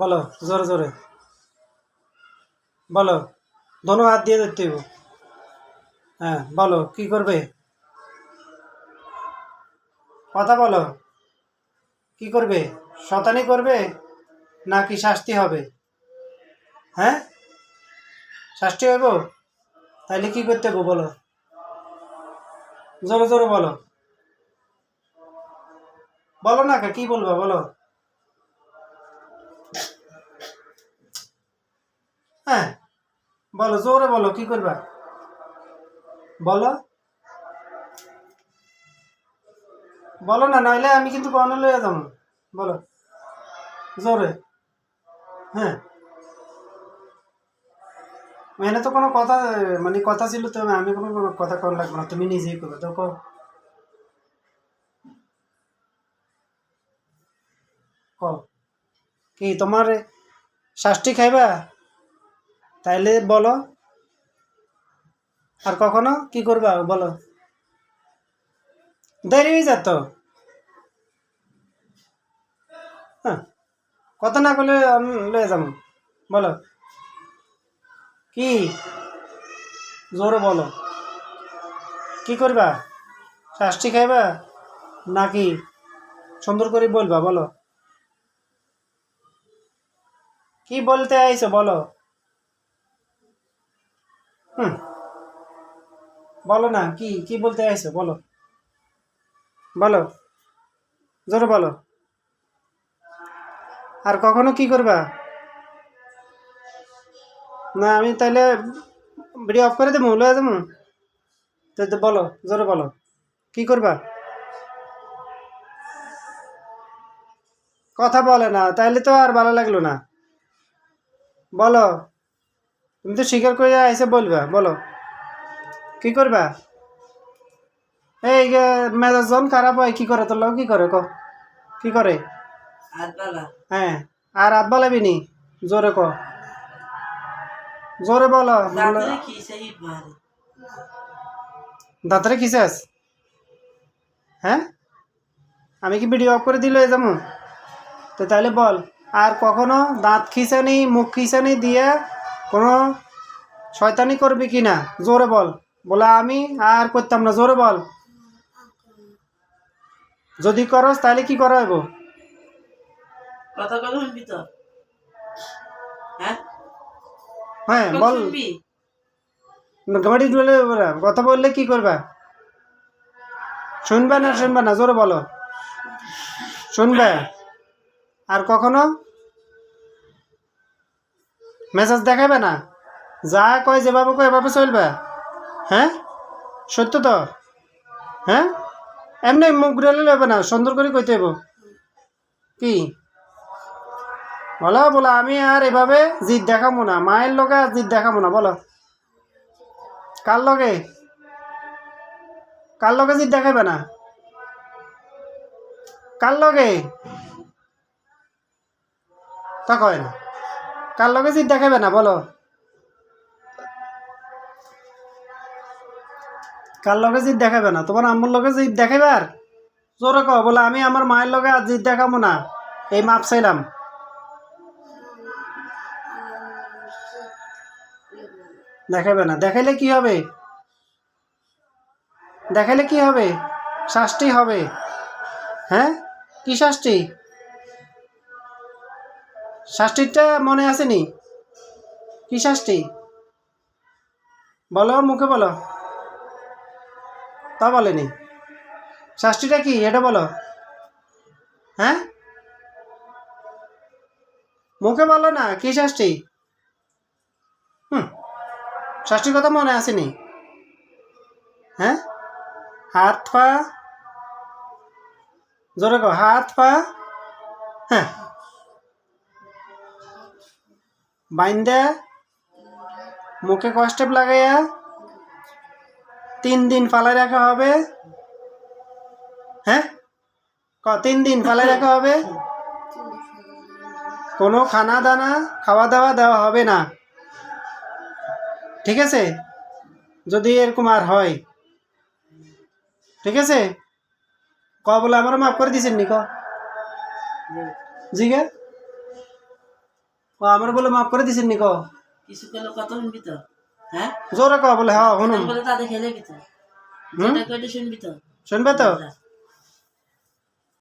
বলো, জোরে জোরে। বলো ধনু হাত দিয়ে ধরতে হ্যাঁ বলো, কি করবে? কথা বলো। কি করবে? শতানি করবে নাকি শাস্তি হবে? হ্যাঁ? শাস্তি হইব? তাইলে কি করতে হবে বলো? জোরে জোরে বলো। বলো না কি বলবা বলো? বলো, জোরে বলো, কি করবা? বলো। বলো না, নইলে আমি কিন্তু কনে লইয়া যাব। বলো। জোরে। হ্যাঁ। এখানে তো কোনো কথা মানে কথা ছিল তো, আমি কোনো কোনো কথা কম লাগবে না, তুমি নিজেই করবে, তো। কও। কি, তোমার শাস্তি খাইবা? তাইলে বলো। আর কখনো? কি করবা? বলো। দেরি হয়ে যেত হ্যাঁ কথা না করলে আমি লয়ে যাব। বলো। কি? জোরে বলো। কি করবা? শাস্তি খাইবা? নাকি সুন্দর করে বলবা? বলো। কি বলতে আইছো? বলো। হুম। বলো না, কি কি বলতে আইছো বলো। বলো। জোরে বলো। আর কখনো কি করবা? না, আমি তাহলে ভিডিও অফ করে দেবো, লয়ে দেবো তো, বলো, জোরে বলো। কি করবা? কথা বলে না, তাইলে তো আর ভালো লাগল না। বলো। তুমি তো স্বীকার করে এসে বলবা বলো। কি করবা? এই মেজাজ যখন খারাপ হয় কি করে তোর লোক? কি করে ক? কি করে? হ্যাঁ আর হাত বলাবি নি? জোরে ক। জোরে বলো। দাঁতরে খিসাস হ্যাঁ? আমি কি ভিডিও অফ করে দিলে যাব? তো তাহলে বল আর কখনো দাঁত খিসানি মুখ খিসানি দিয়ে কোনো শয়তানি করবি কি না? জোরে বল। বলে আমি আর করতাম না। জোরে বল। যদি করস তাহলে কি করা হইব? হ্যাঁ? হ্যাঁ বল। গাড়ি বলে কথা বললে কি করবা? শুনবে না শুনবে না। জোরে বলো। শুনবে? আর কখনো? মেসেজ দেখাবে না? যা কয় যেভাবে কয় এভাবে চলবে। হ্যাঁ? সত্য তো? হ্যাঁ? এমনি মুখ ঘুরালে লবে না, সুন্দর করে কইতে হইব। কি? বলো বলো, আমি আর এভাবে জিদ দেখাবো না, মায়ের লগে আর জিদ দেখাবো না, বলো। কার লগে? কার লগে জিদ দেখাবে না? কার লগে? তা কয় না। কার লগে জিদ দেখাবে না, বলো। কার লগে জিদ দেখাবে না? তোমার আম্মুর লগে জিদ দেখাবে আর? জোরে কও, বলে আমি আমার মায়ের লগে আর জিদ দেখাবো না। এই মাপ চাইলাম। দেখাবে না। দেখাইলে কি হবে? দেখাইলে কি হবে? শাস্তি হবে। হ্যাঁ? কি শাস্তি? শাস্তিটা মনে আসেনি? কি শাস্তি? বলো, মুখে বলো। তা বলেনি। শাস্তিটা কি? এটা বলো। হ্যাঁ? মুখে বলো না, কি শাস্তি? হুম, শাস্তির কথা মনে আসেনি। হ্যাঁ? হাত পা জোরে কো হাত পা হ্যাঁ। বাইন্দা, মুখে কষ্টেপ লাগাইয়া তিন দিন ফালাই রাখা হবে। হ্যাঁ? ক, তিন দিন ফালাই রাখা হবে। কোনো খানা দানা, খাওয়া দাওয়া দেওয়া হবে না। ঠিক আছে? যদি এরকম আর হয়। ঠিক আছে? ক বলে আমার মাফ করে দিছেন নি ক? জিগে ও আমার বলে মাফ করে দিছেন নি ক কিছু কেন কত শুনবি তো হ্যাঁ? জোরে ক বলে হ্যাঁ শুনুন। বলে তাদের খেলে কি তো? যেটা কইলে শুনবি তো। শুনবে তো।